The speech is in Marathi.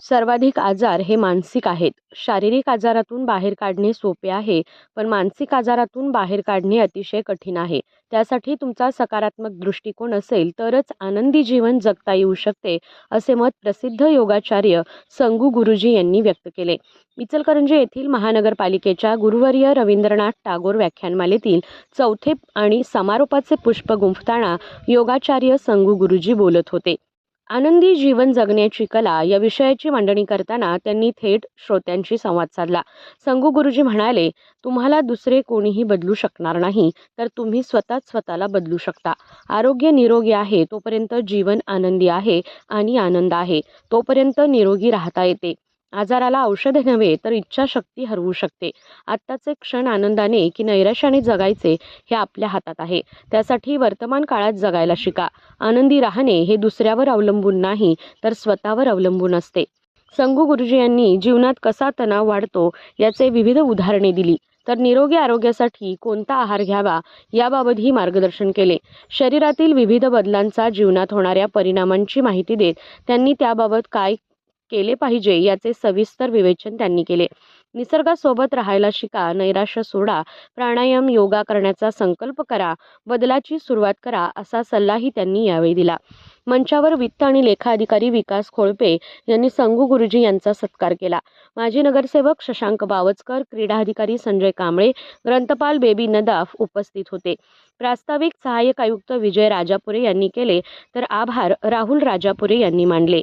सर्वाधिक आजार हे मानसिक आहेत. शारीरिक आजारातून बाहेर काढणे सोपे आहे पण मानसिक आजारातून बाहेर काढणे अतिशय कठीण आहे. त्यासाठी तुमचा सकारात्मक दृष्टिकोन असेल तरच आनंदी जीवन जगता येऊ शकते असे मत प्रसिद्ध योगाचार्य संगू गुरुजी यांनी व्यक्त केले. इचलकरंजी येथील महानगरपालिकेच्या गुरुवर्य रवींद्रनाथ टागोर व्याख्यानमालेतील चौथे आणि समारोपाचे पुष्प गुंफताना योगाचार्य संगू गुरुजी बोलत होते. आनंदी जीवन जगण्याची कला या विषयाची मांडणी करताना त्यांनी थेट श्रोत्यांशी संवाद साधला. संगू गुरुजी म्हणाले तुम्हाला दुसरे कोणीही बदलू शकणार नाही तर तुम्ही स्वतःच स्वतःला बदलू शकता. आरोग्य निरोगी आहे तोपर्यंत जीवन आनंदी आहे आणि आनंद आहे. तोपर्यंत निरोगी राहता येते. आजाराला औषध नव्हे तर इच्छाशक्ती हरवू शकते. आत्ताचे क्षण आनंदाने की नैराश्याने जगायचे हे आपल्या हातात आहे. त्यासाठी वर्तमान काळात जगायला शिका. आनंदी राहणे हे दुसऱ्यावर अवलंबून नाही तर स्वतःवर अवलंबून असते. संगू गुरुजी यांनी जीवनात कसा तणाव वाढतो याचे विविध उदाहरणे दिली. तर निरोगी आरोग्यासाठी कोणता आहार घ्यावा याबाबतही मार्गदर्शन केले. शरीरातील विविध बदलांचा जीवनात होणाऱ्या परिणामांची माहिती देत त्यांनी त्याबाबत काय केले पाहिजे याचे सविस्तर विवेचन त्यांनी केले. निसर्गासोबत राहायला शिका नैराश्य सोडा प्राणायाम योगा करण्याचा संकल्प करा बदलाची सुरुवात करा असा सल्लाही त्यांनी यावेळी दिला. मंचावर वित्त आणि लेखा अधिकारी विकास खोळपे यांनी संगू गुरुजी यांचा सत्कार केला. माजी नगरसेवक शशांक बावचकर क्रीडा अधिकारी संजय कांबळे ग्रंथपाल बेबी नदाफ उपस्थित होते. प्रास्ताविक सहाय्यक आयुक्त विजय राजापुरे यांनी केले तर आभार राहुल राजापुरे यांनी मानले.